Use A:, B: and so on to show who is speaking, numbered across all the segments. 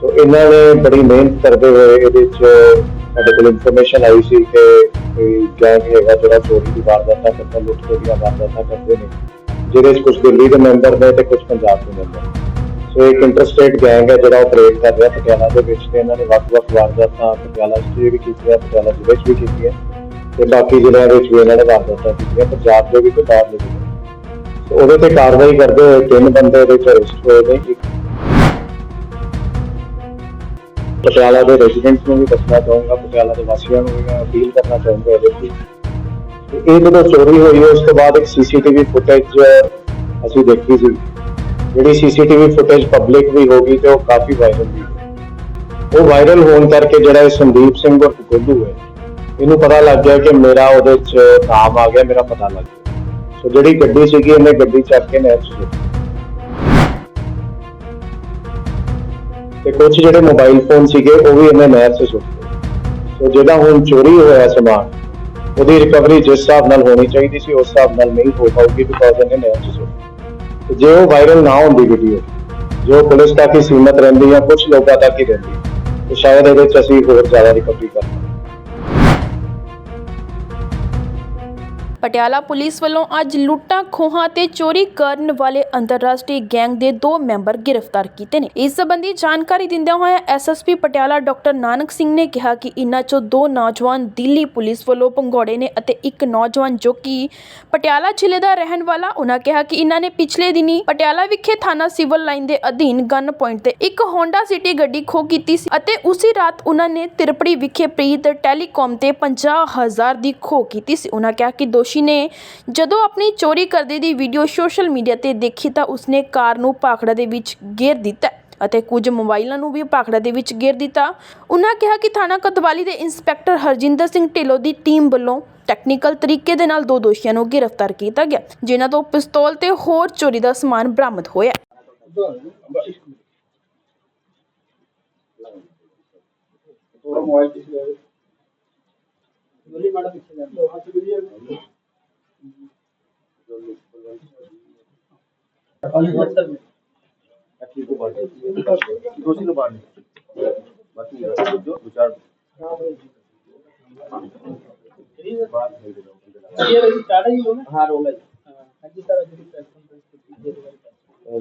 A: ਸੋ ਇਹਨਾਂ ਨੇ ਬੜੀ ਮਿਹਨਤ ਕਰਦੇ ਹੋਏ ਇਹਦੇ ਚ ਸਾਡੇ ਕੋਲ ਇਨਫੋਰਮੇਸ਼ਨ ਆਈ ਸੀ ਕਿ ਕੋਈ ਗੈਂਗ ਹੈਗਾ, ਜਿਹੜਾ ਚੋਰੀ ਦੀ ਵਾਰਦਾਤਾਂ ਕਰਦੇ, ਲੁੱਟ ਖੋਹ ਦੀਆਂ ਵਾਰਦਾਤਾਂ ਕਰਦੇ ਨੇ। ਜਿਹਦੇ ਚ ਕੁਝ ਦਿੱਲੀ ਦੇ ਮੈਂਬਰ ਨੇ ਤੇ ਕੁਝ ਪੰਜਾਬ ਦੇ ਮੈਂਬਰ ਸੋ ਇੱਕ ਇੰਟਰਸਟੇਟ ਗੈਂਗ ਹੈ ਜਿਹੜਾ ਆਪਰੇਟ ਕਰ ਰਿਹਾ ਪਟਿਆਲਾ ਦੇ ਵਿੱਚ ਤੇ ਇਹਨਾਂ ਨੇ ਵੱਖ-ਵੱਖ ਵਾਰਦਾਤਾਂ ਪਟਿਆਲਾ 'ਚ ਵੀ ਕੀਤੀਆਂ ਪਟਿਆਲਾ ਜ਼ਿਲ੍ਹੇ 'ਚ ਵੀ ਕੀਤੀਆਂ ਤੇ ਬਾਕੀ ਜ਼ਿਲ੍ਹਿਆਂ ਵਿੱਚ ਵੀ ਇਹਨਾਂ ਨੇ ਵਾਰਦਾਤਾਂ ਕੀਤੀਆਂ, ਪੰਜਾਬ ਦੇ ਵੀ ਤੇ ਬਾਹਰ ਦੇ ਸੋ ਉਹਦੇ ਤੇ ਕਾਰਵਾਈ ਕਰਦੇ ਹੋਏ ਤਿੰਨ ਬੰਦੇ ਉਹਦੇ 'ਚ ਅਰੈਸਟ ਹੋਏ ਨੇ, ਇੱਕ ਪਟਿਆਲਾ ਦੇ ਰੈਜ਼ੀਡੈਂਟਸ ਨੂੰ ਵੀ ਦੱਸਣਾ ਚਾਹੂੰਗਾ, ਪਟਿਆਲਾ ਦੇ ਵਾਸੀਆਂ ਨੂੰ ਵੀ ਮੈਂ ਅਪੀਲ ਕਰਨਾ ਚਾਹੂੰਗਾ ਇਹਦੇ ਲਈ ਇਹ ਜਦੋਂ ਚੋਰੀ ਹੋਈ, ਉਸ ਤੋਂ ਬਾਅਦ ਇੱਕ ਸੀਸੀਟੀਵੀ ਫੁਟੇਜ ਅਸੀਂ ਦੇਖੀ ਸੀ। ਜਿਹੜੀ ਸੀਸੀਟੀਵੀ ਫੁਟੇਜ ਪਬਲਿਕ ਵੀ ਹੋ ਗਈ ਤੇ ਉਹ ਕਾਫੀ ਵਾਇਰਲ ਵੀ ਹੋਈ। ਉਹ ਵਾਇਰਲ ਹੋਣ ਕਰਕੇ ਜਿਹੜਾ ਇਹ ਸੰਦੀਪ ਸਿੰਘ ਉਰਫ ਗੋਲੂ ਹੈ, ਇਹਨੂੰ ਪਤਾ ਲੱਗ ਗਿਆ ਕਿ ਮੇਰਾ ਉਹਦੇ 'ਚ ਨਾਮ ਆ ਗਿਆ, ਮੇਰਾ ਪਤਾ ਲੱਗ ਗਿਆ। ਸੋ ਜਿਹੜੀ ਗੱਡੀ ਸੀਗੀ, ਇਹਨੇ ਗੱਡੀ ਚੱਕ ਕੇ ਨਹਿਰ 'ਚ ਸੁੱਟੀ ਤੇ ਕੁਝ ਜਿਹੜੇ ਮੋਬਾਈਲ ਫੋਨ ਸੀਗੇ, ਉਹ ਵੀ ਇਹਨੇ ਨਹਿਰ 'ਚ ਸੁੱਟੇ ਸੋ ਜਿਹੜਾ ਹੁਣ ਚੋਰੀ ਹੋਇਆ ਸਮਾਨ, ਉਹਦੀ ਰਿਕਵਰੀ ਜਿਸ ਹਿਸਾਬ ਨਾਲ ਹੋਣੀ ਚਾਹੀਦੀ ਸੀ, ਉਸ ਹਿਸਾਬ ਨਾਲ ਨਹੀਂ ਹੋ ਪਾਊਗੀ ਬਿਕੋਜ਼ ਇਹਨੇ ਨਹਿਰ 'ਚ ਸੁੱਟ ਜੇ ਉਹ ਵਾਇਰਲ ਨਾ ਹੁੰਦੀ ਵੀਡੀਓ ਜੋ ਪੁਲਿਸ ਤੱਕ ਹੀ ਸੀਮਤ ਰਹਿੰਦੀ ਜਾਂ ਕੁਝ ਲੋਕਾਂ ਤੱਕ ਹੀ ਰਹਿੰਦੀ, ਤੇ ਸ਼ਾਇਦ ਇਹਦੇ 'ਚ ਅਸੀਂ ਹੋਰ ਜ਼ਿਆਦਾ ਰਿਕਵਰੀ ਕਰ
B: ਪਟਿਆਲਾ ਪੁਲਿਸ ਵੱਲੋਂ ਅੱਜ ਲੁੱਟਾਂ ਖੋਹਾਂ ਤੇ ਚੋਰੀ ਕਰਨ ਵਾਲੇ ਅੰਤਰਰਾਸ਼ਟਰੀ ਗੈਂਗ ਦੇ ਦੋ ਮੈਂਬਰ ਗ੍ਰਿਫਤਾਰ ਕੀਤੇ ਨੇ। ਇਸ ਸੰਬੰਧੀ ਜਾਣਕਾਰੀ ਦਿੰਦਿਆਂ ਹੋਇਆ ਐਸਐਸਪੀ ਪਟਿਆਲਾ ਡਾਕਟਰ ਨਾਨਕ ਸਿੰਘ ਨੇ ਕਿਹਾ ਕਿ ਇਨ੍ਹਾਂ ਚੋਂ ਦੋ ਨੌਜਵਾਨ ਦਿੱਲੀ ਪੁਲਿਸ ਵੱਲੋਂ ਪੰਗੋੜੇ ਨੇ ਅਤੇ ਇੱਕ ਨੌਜਵਾਨ ਜੋ ਕਿ ਪਟਿਆਲਾ ਜ਼ਿਲ੍ਹੇ ਦਾ ਰਹਿਣ ਵਾਲਾ ਉਹਨਾਂ ਕਿਹਾ ਕਿ ਇਨ੍ਹਾਂ ਨੇ ਪਿਛਲੇ ਦਿਨੀ ਪਟਿਆਲਾ ਵਿਖੇ ਥਾਣਾ ਸਿਵਲ ਲਾਈਨ ਦੇ ਅਧੀਨ ਗਨ ਪੁਆਇੰਟ ਤੇ ਇੱਕ ਹੋਂਡਾ ਸਿਟੀ ਗੱਡੀ ਖੋਹ ਕੀਤੀ ਸੀ ਅਤੇ ਉਸੇ ਰਾਤ ਉਹਨਾਂ ਨੇ ਤਿਰਪੜੀ ਵਿਖੇ ਪ੍ਰੀਤ ਟੈਲੀਕਾਮ ਤੇ 50000 ਦੀ ਖੋਹ ਕੀਤੀ ਸੀ। ਉਹਨਾਂ ਕਿਹਾ ਕਿ ਦੋਸ਼ੀ ਦੋਸ਼ੀ ਨੇ। ਜਦੋਂ ਆਪਣੀ ਚੋਰੀ ਕਰਦੇ ਦੀ ਵੀਡੀਓ ਸੋਸ਼ਲ ਮੀਡੀਆ ਤੇ ਦੇਖੀ ਤਾਂ ਉਸਨੇ ਕਾਰ ਨੂੰ ਪਾਖੜਾ ਦੇ ਵਿੱਚ ਗੇਰ ਦਿੱਤਾ ਅਤੇ ਕੁਝ ਮੋਬਾਈਲਾਂ ਨੂੰ ਵੀ ਭਾਖੜਾ ਦੇ ਵਿੱਚ ਗੇਰ ਦਿੱਤਾ। ਉਹਨਾਂ ਕਿਹਾ ਕਿ ਥਾਣਾ ਕਤਵਾਲੀ ਦੇ ਇੰਸਪੈਕਟਰ ਹਰਜਿੰਦਰ ਸਿੰਘ ਢਿੱਲੋਂ ਦੀ ਟੀਮ ਵੱਲੋਂ ਟੈਕਨੀਕਲ ਤਰੀਕੇ ਦੇ ਨਾਲ ਦੋ ਦੋਸ਼ੀਆਂ ਨੂੰ ਗ੍ਰਿਫਤਾਰ ਕੀਤਾ ਗਿਆ, ਜਿਨ੍ਹਾਂ ਤੋਂ ਪਿਸਤੌਲ ਤੇ ਹੋਰ ਚੋਰੀ ਦਾ ਸਮਾਨ ਬਰਾਮਦ ਹੋਇਆ।
C: ਮੋਬਾਈਲ ਕਿੱਥੇ ਲੈ ਗਏ ਮੈਡਮ ਕਿੱਥੇ ਲੈ ਗਏ।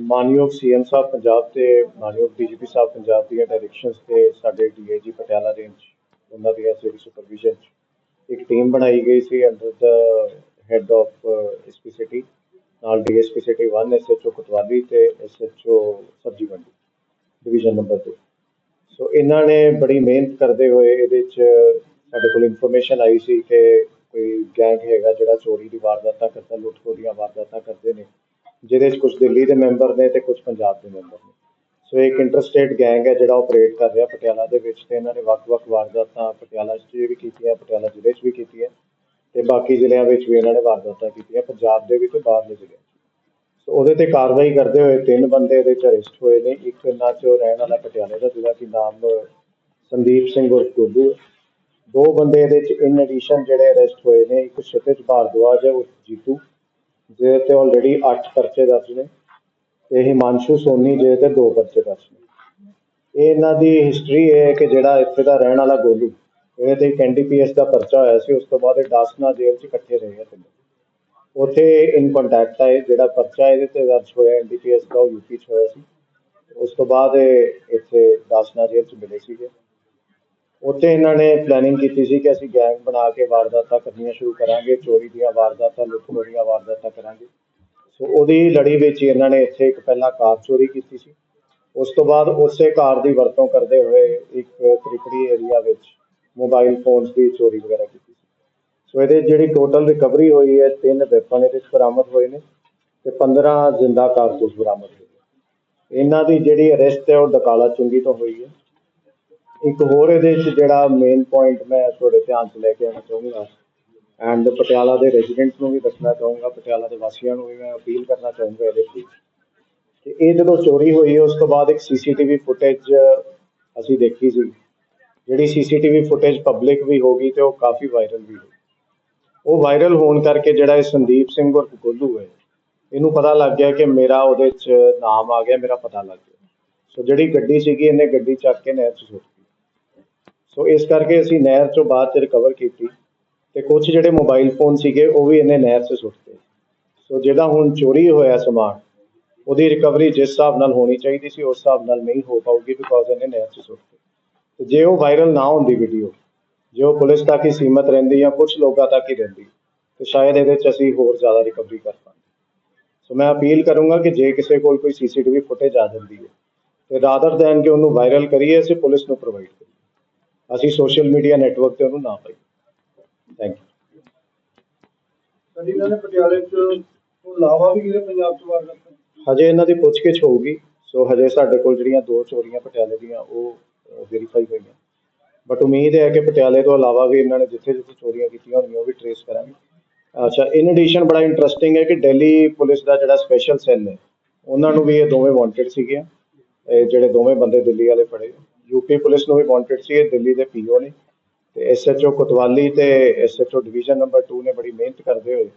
A: ਮਾਨਯੋਗ ਸੀਐਮ ਸਾਹਿਬ ਪੰਜਾਬ ਤੇ ਮਾਨਯੋਗ ਡੀਜੀਪੀ ਸਾਹਿਬ ਪੰਜਾਬ ਦੀਆਂ ਡਾਇਰੈਕਸ਼ਨਸ ਤੇ ਸਾਡੇ ਡੀਏਜੀ ਪਟਿਆਲਾ ਰੇਂਜ ਉਹਨਾਂ ਦੀਆਂ ਜਿਹੜੀ ਸੁਪਰਵਿਜ਼ਨ ਇੱਕ ਟੀਮ ਬਣਾਈ ਗਈ ਸੀ ਅੰਡਰ ਦਾ ਹੈੱਡ ਆਫ ਐਸਪੀ ਸਿਟੀ ਨਾਲ ਡੀਐਸਪੀ ਸਿਟੀ 1 ਐਸਐਚਓ ਕੋਤਵਾਲੀ ਤੇ ਐਸਐਚਓ ਸਬਜੀ ਮੰਡੀ ਡਿਵੀਜ਼ਨ ਨੰਬਰ 2 ਸੋ ਇਹਨਾਂ ਨੇ ਬੜੀ ਮਿਹਨਤ ਕਰਦੇ ਹੋਏ ਇਹਦੇ ਚ ਸਾਡੇ ਕੋਲ ਇਨਫੋਰਮੇਸ਼ਨ ਆਈ ਸੀ ਕਿ ਕੋਈ ਗੈਂਗ ਹੈਗਾ ਜਿਹੜਾ ਚੋਰੀ ਦੀ ਵਾਰਦਾਤਾਂ ਕਰਦਾ ਲੁੱਟ ਦੀਆਂ ਵਾਰਦਾਤਾਂ ਕਰਦੇ ਨੇ, ਜਿਹਦੇ 'ਚ ਕੁਝ ਦਿੱਲੀ ਦੇ ਮੈਂਬਰ ਨੇ ਤੇ ਕੁਝ ਪੰਜਾਬ ਦੇ ਮੈਂਬਰ ਨੇ। ਸੋ ਇੱਕ ਇੰਟਰਸਟੇਟ ਗੈਂਗ ਹੈ ਜਿਹੜਾ ਆਪਰੇਟ ਕਰ ਰਿਹਾ ਪਟਿਆਲਾ ਦੇ ਵਿੱਚ ਤੇ ਇਹਨਾਂ ਨੇ ਵੱਖ-ਵੱਖ ਵਾਰਦਾਤਾਂ ਪਟਿਆਲਾ 'ਚ ਵੀ ਕੀਤੀਆਂ, ਪਟਿਆਲਾ ਜ਼ਿਲ੍ਹੇ 'ਚ ਵੀ ਕੀਤੀਆਂ। ਤੇ ਬਾਕੀ ਜ਼ਿਲ੍ਹਿਆਂ ਵਿੱਚ ਵੀ ਇਹਨਾਂ ਨੇ ਵਾਰਦਾਤਾਂ ਕੀਤੀਆਂ, ਪੰਜਾਬ ਦੇ ਵੀ ਤੇ ਬਾਹਰਲੇ ਜ਼ਿਲ੍ਹਿਆਂ 'ਚ ਸੋ ਉਹਦੇ ਤੇ ਕਾਰਵਾਈ ਕਰਦੇ ਹੋਏ ਤਿੰਨ ਬੰਦੇ ਇਹਦੇ 'ਚ ਅਰੈਸਟ ਹੋਏ ਨੇ, ਇੱਕ ਇਹਨਾਂ 'ਚੋਂ ਰਹਿਣ ਵਾਲਾ ਪਟਿਆਲੇ ਦਾ ਜਿਹਦਾ ਕਿ ਨਾਮ ਸੰਦੀਪ ਸਿੰਘ ਉਰਫ ਗੋਲੂ ਦੋ ਬੰਦੇ ਇਹਦੇ 'ਚ ਇਨ ਐਡੀਸ਼ਨ ਜਿਹੜੇ ਅਰੈਸਟ ਹੋਏ ਨੇ, ਇੱਕ ਸ਼ਤਿਜ ਭਾਰਦਵਾਜ ਹੈ, ਉਰਫ ਜੀਤੂ, ਜਿਹਦੇ ਤੇ ਆਲਰੇਡੀ 8 ਪਰਚੇ ਦਰਜ ਨੇ, ਤੇ ਹਿਮਾਂਸ਼ੂ ਸੋਨੀ, ਜਿਹਦੇ ਤੇ ਦੋ ਪਰਚੇ ਦਰਜ ਨੇ। ਇਹ ਇਹਨਾਂ ਦੀ ਹਿਸਟਰੀ ਇਹ ਹੈ ਕਿ ਜਿਹੜਾ ਇੱਥੇ ਦਾ ਰਹਿਣ ਵਾਲਾ ਗੋਲੂ ਇਹਦੇ ਤੇ ਇੱਕ ਐਨਡੀਪੀਐਸ ਦਾ ਪਰਚਾ ਹੋਇਆ ਸੀ, ਉਸ ਤੋਂ ਬਾਅਦ ਇਹ ਡਾਸਨਾ ਜੇਲ੍ਹ 'ਚ ਇਕੱਠੇ ਰਹੇ ਆ ਤਿੰਨੇ। ਉੱਥੇ ਇਨ ਕੰਟੈਕਟ ਆਏ ਜਿਹੜਾ ਪਰਚਾ ਇਹਦੇ ਤੇ ਦਰਜ ਹੋਇਆ ਐਨਡੀਪੀਐਸ ਦਾ, ਉਹ ਯੂਪੀ 'ਚ ਹੋਇਆ ਸੀ। ਉਸ ਤੋਂ ਬਾਅਦ ਇਹ ਇੱਥੇ ਡਾਸਨਾ ਜੇਲ੍ਹ 'ਚ ਮਿਲੇ ਸੀਗੇ। ਉੱਥੇ ਇਹਨਾਂ ਨੇ ਪਲੈਨਿੰਗ ਕੀਤੀ ਸੀ ਕਿ ਅਸੀਂ ਗੈਂਗ ਬਣਾ ਕੇ ਵਾਰਦਾਤਾਂ ਕਰਨੀਆਂ ਸ਼ੁਰੂ ਕਰਾਂਗੇ, ਚੋਰੀ ਦੀਆਂ ਵਾਰਦਾਤਾਂ ਲੁੱਟ ਖੋਹ ਦੀਆਂ ਵਾਰਦਾਤਾਂ ਕਰਾਂਗੇ। ਸੋ ਉਹਦੀ ਲੜੀ ਵਿੱਚ ਇਹਨਾਂ ਨੇ ਇੱਥੇ ਇੱਕ ਪਹਿਲਾਂ ਕਾਰ ਚੋਰੀ ਕੀਤੀ ਸੀ। ਉਸ ਤੋਂ ਬਾਅਦ ਉਸੇ ਕਾਰ ਦੀ ਵਰਤੋਂ ਕਰਦੇ ਹੋਏ ਇੱਕ ਤ੍ਰਿਪੜੀ ਏਰੀਆ ਵਿੱਚ ਮੋਬਾਈਲ ਫੋਨਸ ਦੀ ਚੋਰੀ ਵਗੈਰਾ ਕੀਤੀ ਸੀ। ਸੋ ਇਹਦੇ ਜਿਹੜੀ ਟੋਟਲ ਰਿਕਵਰੀ ਹੋਈ ਹੈ, ਤਿੰਨ ਵੈਪਨ ਇਹਦੇ ਵਿੱਚ ਬਰਾਮਦ ਹੋਏ ਨੇ ਤੇ 15 ਜ਼ਿੰਦਾ ਕਾਰਤੂਸ ਬਰਾਮਦ ਹੋਏ ਨੇ। ਇਹਨਾਂ ਦੀ ਜਿਹੜੀ ਅਰੈਸਟ ਹੈ, ਉਹ ਡਕਾਲਾ ਚੁੰਗੀ ਤੋਂ ਹੋਈ ਹੈ। ਇੱਕ ਹੋਰ ਇਹਦੇ ਵਿੱਚ ਜਿਹੜਾ ਮੇਨ ਪੁਆਇੰਟ ਮੈਂ ਤੁਹਾਡੇ ਧਿਆਨ 'ਚ ਲੈ ਕੇ ਆਉਣਾ ਚਾਹੂੰਗਾ ਐਂਡ ਪਟਿਆਲਾ ਦੇ ਰੈਜੀਡੈਂਟ ਨੂੰ ਵੀ ਦੱਸਣਾ ਚਾਹੂੰਗਾ, ਪਟਿਆਲਾ ਦੇ ਵਾਸੀਆਂ ਨੂੰ ਵੀ ਮੈਂ ਅਪੀਲ ਕਰਨਾ ਚਾਹੂੰਗਾ ਇਹਦੇ ਲਈ ਕਿ ਇਹ ਜਦੋਂ ਚੋਰੀ ਹੋਈ ਹੈ ਉਸ ਤੋਂ ਬਾਅਦ ਇੱਕ ਸੀਸੀਟੀਵੀ ਫੁਟੇਜ ਅਸੀਂ ਦੇਖੀ ਸੀ। ਜਿਹੜੀ ਸੀਸੀਟੀਵੀ ਫੁਟੇਜ ਪਬਲਿਕ ਵੀ ਹੋ ਗਈ ਤੇ ਉਹ ਕਾਫੀ ਵਾਇਰਲ ਵੀ ਹੋਈ। ਉਹ ਵਾਇਰਲ ਹੋਣ ਕਰਕੇ ਜਿਹੜਾ ਇਹ ਸੰਦੀਪ ਸਿੰਘ ਉਰਫ ਗੋਲੂ ਹੈ, ਇਹਨੂੰ ਪਤਾ ਲੱਗ ਗਿਆ ਕਿ ਮੇਰਾ ਉਹਦੇ 'ਚ ਨਾਮ ਆ ਗਿਆ, ਮੇਰਾ ਪਤਾ ਲੱਗ ਗਿਆ। ਸੋ ਜਿਹੜੀ ਗੱਡੀ ਸੀਗੀ, ਇਹਨੇ ਗੱਡੀ ਚੱਕ ਕੇ ਨਹਿਰ 'ਚ ਸੁੱਟ ਦਿੱਤੀ। ਸੋ ਇਸ ਕਰਕੇ ਅਸੀਂ ਨਹਿਰ 'ਚੋਂ ਬਾਅਦ 'ਚ ਰਿਕਵਰ ਕੀਤੀ ਤੇ ਕੁਝ ਜਿਹੜੇ ਮੋਬਾਈਲ ਫੋਨ ਸੀਗੇ, ਉਹ ਵੀ ਇਹਨੇ ਨਹਿਰ 'ਚ ਸੁੱਟਤੇ ਸੋ ਜਿਹੜਾ ਹੁਣ ਚੋਰੀ ਹੋਇਆ ਸਮਾਨ, ਉਹਦੀ ਰਿਕਵਰੀ ਜਿਸ ਹਿਸਾਬ ਨਾਲ ਹੋਣੀ ਚਾਹੀਦੀ ਸੀ, ਉਸ ਹਿਸਾਬ ਨਾਲ ਨਹੀਂ ਹੋ ਪਾਊਗੀ ਬਿਕੋਜ਼ ਇਹਨੇ ਨਹਿਰ 'ਚ ਸੁੱਟਤੇ ਤੇ ਜੇ ਉਹ ਵਾਇਰਲ ਨਾ ਹੁੰਦੀ ਵੀਡੀਓ ਜੇ ਉਹ ਪੁਲਿਸ ਤੱਕ ਹੀ ਸੀਮਤ ਰਹਿੰਦੀ ਜਾਂ ਕੁਝ ਲੋਕਾਂ ਤੱਕ ਹੀ ਰਹਿੰਦੀ ਤੇ ਸ਼ਾਇਦ ਇਹਦੇ 'ਚ ਅਸੀਂ ਹੋਰ ਜ਼ਿਆਦਾ ਰਿਕਵਰੀ ਕਰ ਪਾਂਦੇ ਸੋ ਮੈਂ ਅਪੀਲ ਕਰੂੰਗਾ ਕਿ ਜੇ ਕਿਸੇ ਕੋਲ ਕੋਈ ਸੀਸੀਟੀਵੀ ਫੁਟੇਜ ਆ ਜਾਂਦੀ ਹੈ ਤੇ ਰਾਦਰ ਦੈਨ ਕਿ ਉਹਨੂੰ ਵਾਇਰਲ ਕਰੀਏ ਅਸੀਂ ਪੁਲਿਸ ਨੂੰ ਪ੍ਰੋਵਾਈਡ ਕਰੀਏ। ਅਸੀਂ ਸੋਸ਼ਲ ਮੀਡੀਆ ਨੈਟਵਰਕ ਤੇ ਉਹਨੂੰ ਨਾ ਪਾਈਏ। ਥੈਂਕ ਯੂ
C: ਸਰ ਇਹਨਾਂ ਨੇ ਪਟਿਆਲੇ ਚ ਤੋਂ ਇਲਾਵਾ ਵੀ ਕਿਹੜੇ ਪੰਜਾਬ ਚ ਵਾਰ ਕਰਦੇ
A: ਹਜੇ ਇਹਨਾਂ ਦੀ ਪੁੱਛਗਿੱਛ ਹੋਊਗੀ। ਸੋ ਹਜੇ ਸਾਡੇ ਕੋਲ ਜਿਹੜੀਆਂ ਦੋ ਚੋਰੀਆਂ ਪਟਿਆਲੇ ਦੀਆਂ ਉਹ ਵੈਰੀਫਾਈ ਹੋਈਆਂ। ਬਟ ਉਮੀਦ ਹੈ ਕਿ ਪਟਿਆਲੇ ਤੋਂ ਇਲਾਵਾ ਵੀ ਇਹਨਾਂ ਨੇ ਜਿੱਥੇ ਜਿੱਥੇ ਚੋਰੀਆਂ ਕੀਤੀਆਂ ਹੋਣਗੀਆਂ ਉਹ ਵੀ ਟਰੇਸ ਕਰਾਂਗੇ। ਅੱਛਾ ਇਨ ਐਡੀਸ਼ਨ ਬੜਾ ਇੰਟਰਸਟਿੰਗ ਹੈ ਕਿ ਦਿੱਲੀ ਪੁਲਿਸ ਦਾ ਜਿਹੜਾ ਸਪੈਸ਼ਲ ਸੈੱਲ ਹੈ, ਉਹਨਾਂ ਨੂੰ ਵੀ ਇਹ ਦੋਵੇਂ ਵਾਂਟਡ ਸੀਗੇ ਇਹ ਜਿਹੜੇ ਦੋਵੇਂ ਬੰਦੇ ਦਿੱਲੀ ਵਾਲੇ ਫੜੇ ਯੂਪੀ ਪੁਲਿਸ ਨੂੰ ਵੀ ਵਾਂਟਡ ਸੀ, ਇਹ ਦਿੱਲੀ ਦੇ ਪੀਓ ਨੇ। ਤੇ ਐਸਐਚਓ ਕੋਤਵਾਲੀ ਤੇ ਐਸਐਚਓ ਡਿਵੀਜ਼ਨ ਨੰਬਰ 2 ਨੇ ਬੜੀ ਮਿਹਨਤ ਕਰਦੇ ਹੋਏ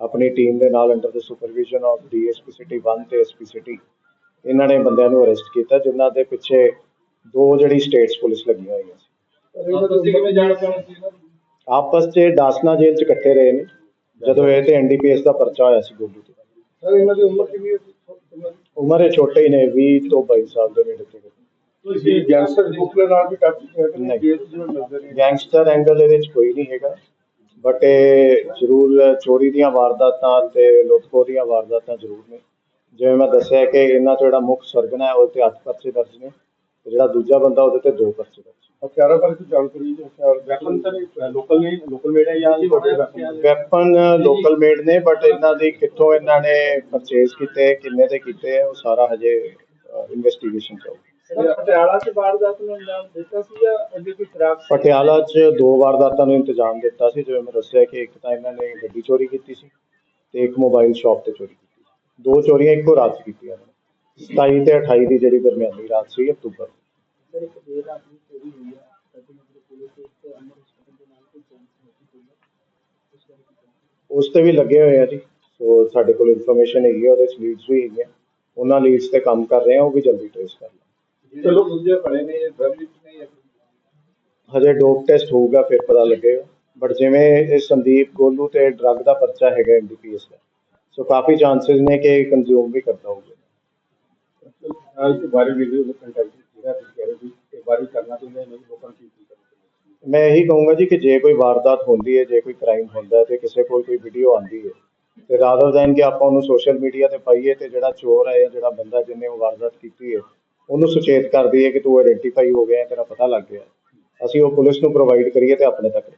A: ਆਪਣੀ ਟੀਮ ਦੇ ਨਾਲ under the supervision of DSP city 1 ਤੇ ਐਸਪੀ ਸਿਟੀ ਇਹਨਾਂ ਨੇ ਬੰਦਿਆਂ ਨੂੰ ਅਰੈਸਟ ਕੀਤਾ, ਜਿਨ੍ਹਾਂ ਦੇ ਪਿੱਛੇ ਦੋ ਜਿਹੜੀ ਸਟੇਟਸ ਪੁਲਿਸ ਲੱਗੀਆਂ ਹੋਈਆਂ ਸੀ।
C: ਸਰ ਇਹਨਾਂ ਤੁਸੀਂ ਕਿਵੇਂ ਜਾਣ ਪਾਉਣਾ ਸੀ ਇਹਨਾਂ ਨੂੰ?
A: ਆਪਸ 'ਚ ਡਾਸਨਾ ਜੇਲ੍ਹ 'ਚ ਇਕੱਠੇ ਰਹੇ ਨੇ। ਜਦੋਂ ਇਹ ਤੇ ਐਨਡੀਪੀਐਸ ਦਾ ਪਰਚਾ ਹੋਇਆ ਸੀ ਗੋਲੂ ਤੇ।
C: ਸਰ ਇਹਨਾਂ ਦੀ ਉਮਰ ਕਿੰਨੀ ਹੈ? ਇਹਨਾਂ ਦੀ?
A: ਉਮਰ ਇਹ ਛੋਟੇ ਹੀ ਨੇ 20 ਤੋਂ 22 ਸਾਲ ਦੇ ਨੇੜੇ ਤੇੜੇ।
C: ਤੁਸੀਂ ਗੈਂਗਸਟਰ ਦੇ ਨਾਲ ਵੀ ਕਰ ਚੁੱਕੇ ਹੋ ਕਿ
A: ਨਹੀਂ।
C: ਕੇਸ ਜਿਵੇਂ ਮਿਲਦੇ ਨੇ
A: ਗੈਂਗਸਟਰ ਐਂਗਲ ਇਹਦੇ 'ਚ ਕੋਈ ਨਹੀਂ ਹੈਗਾ। ਬਟ ਇਹ ਜ਼ਰੂਰ ਚੋਰੀ ਦੀਆਂ ਵਾਰਦਾਤਾਂ ਤੇ ਲੁੱਟਖੋ ਦੀਆਂ ਵਾਰਦਾਤਾਂ ਜ਼ਰੂਰ ਨੇ। ਜਿਵੇਂ ਮੈਂ ਦੱਸਿਆ ਕਿ ਇਹਨਾਂ 'ਚ ਜਿਹੜਾ ਮੁੱਖ ਸਰਗਨਾ ਹੈ ਉਹ ਤੇ 8 ਪਰਚੇ ਦਰਜ ਨੇ। ਤੇ ਜਿਹੜਾ ਦੂਜਾ ਬੰਦਾ ਉਹਦੇ ਤੇ 2 ਪਰਚੇ ਦਰਜ
C: ਹਥਿਆਰਾਂ ਬਾਰੇ ਕੋਈ ਜਾਣਕਾਰੀ ਹਥਿਆਰ ਵੈਪਨ ਤਾਂ ਲੋਕਲ ਨਹੀਂ ਲੋਕਲ ਮੇਡ ਹੈ ਜਾਂ ਵੈਪਨ
A: ਲੋਕਲ ਮੇਡ ਨੇ ਬਟ ਇਹਨਾਂ ਦੀ ਕਿੱਥੋਂ ਇਹਨਾਂ ਨੇ ਪਰਚੇਸ ਕੀਤੇ ਕਿੰਨੇ ਤੇ ਕੀਤੇ ਉਹ ਸਾਰਾ ਹਜੇ ਇਨਵੈਸਟੀਗੇਸ਼ਨ ਚੱਲ ਰਹੀ। ਹੈ
C: ਪਟਿਆਲਾ ਚ ਵਾਰਦਾਤ ਨੂੰ ਅੰਜਾਮ ਦਿੱਤਾ ਸੀ ਜਾਂ ਅੱਗੇ ਕੋਈ ਖਰਾਬ
A: ਪਟਿਆਲਾ 'ਚ ਦੋ ਵਾਰਦਾਤਾਂ ਨੂੰ ਇੰਤਜ਼ਾਮ ਦਿੱਤਾ ਸੀ ਜਿਵੇਂ ਮੈਂ ਦੱਸਿਆ ਕਿ ਇੱਕ ਤਾਂ ਇਹਨਾਂ ਨੇ ਗੱਡੀ ਚੋਰੀ ਕੀਤੀ ਸੀ ਤੇ ਇੱਕ ਮੋਬਾਈਲ ਸ਼ਾਪ ਤੇ ਚੋਰੀ ਕੀਤੀ ਸੀ। ਦੋ ਚੋਰੀਆਂ ਇੱਕੋ ਰਾਤ 'ਚ ਕੀਤੀਆਂ ਨੇ। 27 ਤੇ 28 ਦੀ ਜਿਹੜੀ ਦਰਮਿਆਨੀ ਰਾਤ ਸੀ ਅਕਤੂਬਰ
C: ਇੱਕ ਦੇਰ ਰਾਤ ਨੂੰ ਚੋਰੀ ਹੋਈ ਹੈ ਸਾਡੇ ਮਤਲਬ ਪੁਲਿਸ ਤੇ ਅਮਰ ਹਸਪਤਾਲ ਦੇ ਨਾਲ ਕੋਈ ਜਾਂਚ ਹੋਈ ਹੈ ਉਸ ਬਾਰੇ ਕੀ ਕਹਿਣਾ?
A: ਉਸ ਤੇ ਵੀ ਲੱਗੇ ਹੋਏ ਆ ਜੀ। ਸੋ ਸਾਡੇ ਕੋਲ ਇਨਫੋਰਮੇਸ਼ਨ ਹੈਗੀ ਆ ਉਹਦੇ 'ਚ ਲੀਡਸ ਵੀ ਹੈਗੀਆਂ। ਉਹਨਾਂ ਲੀਡਸ ਤੇ ਕੰਮ ਕਰ ਰਹੇ ਆ ਉਹ ਵੀ ਜਲਦੀ ਟ੍ਰੇਸ ਕਰ ਲਾਂਗੇ
C: ਚਲੋ ਦੂਜੇ ਫੜੇ ਨੇ ਇਹ ਡਰਗ ਵਿੱਚ ਨਹੀਂ ਹੈ
A: ਹਜੇ ਡੋਪ ਟੈਸਟ ਹੋਊਗਾ ਫਿਰ ਪਤਾ ਲੱਗੇਗਾ ਬਟ ਜਿਵੇਂ ਇਹ ਸੰਦੀਪ ਗੋਲੂ ਤੇ ਡਰੱਗ ਦਾ ਪਰਚਾ ਹੈਗਾ ਐਨਡੀਪੀਐਸ ਦਾ। ਸੋ ਕਾਫੀ ਚਾਂਸਸ ਨੇ ਕਿ ਕੰਜ਼ਿਊਮ ਵੀ ਕਰਦਾ ਹੋਊਗਾ।
C: ਅੱਜ ਤੇ ਬਾਰੇ ਵੀਡੀਓ ਦੇ ਕੰਟੈਕਟ ਜਿਹੜਾ ਤੁਸੀਂ ਕਹਿ ਰਹੇ ਸੀ ਕਿ ਬਾਰੇ ਕਰਨਾ ਚਾਹੁੰਦੇ ਨੇ ਲੋਕਾਂ ਨੂੰ ਕੀ ਕੀ ਕਰਨਾ
A: ਮੈਂ ਇਹੀ ਕਹੂੰਗਾ ਜੀ ਕਿ ਜੇ ਕੋਈ ਵਾਰਦਾਤ ਹੁੰਦੀ ਹੈ ਜੇ ਕੋਈ ਕ੍ਰਾਈਮ ਹੁੰਦਾ ਹੈ ਤੇ ਕਿਸੇ ਕੋਲ ਕੋਈ ਵੀਡੀਓ ਆਉਂਦੀ ਹੈ ਤੇ ਰਾਦਰ ਦੈਨ ਕਿ ਆਪਾਂ ਉਹਨੂੰ ਸੋਸ਼ਲ ਮੀਡੀਆ ਤੇ ਪਾਈਏ ਤੇ ਜਿਹੜਾ ਚੋਰ ਹੈ ਜਾਂ ਜਿਹੜਾ ਬੰਦਾ ਜਿਹਨੇ ਉਹ ਵਾਰਦਾਤ ਕੀਤੀ ਹੈ ਉਹਨੂੰ ਸੁਚੇਤ ਕਰ ਦਈਏ ਕਿ ਤੂੰ ਆਇਡੈਂਟੀਫਾਈ ਹੋ ਗਿਆ ਹੈ, ਤੇਰਾ ਪਤਾ ਲੱਗ ਗਿਆ ਹੈ। ਅਸੀਂ ਉਹ ਪੁਲਿਸ ਨੂੰ ਪ੍ਰੋਵਾਈਡ ਕਰੀਏ ਤੇ ਆਪਣੇ ਤੱਕ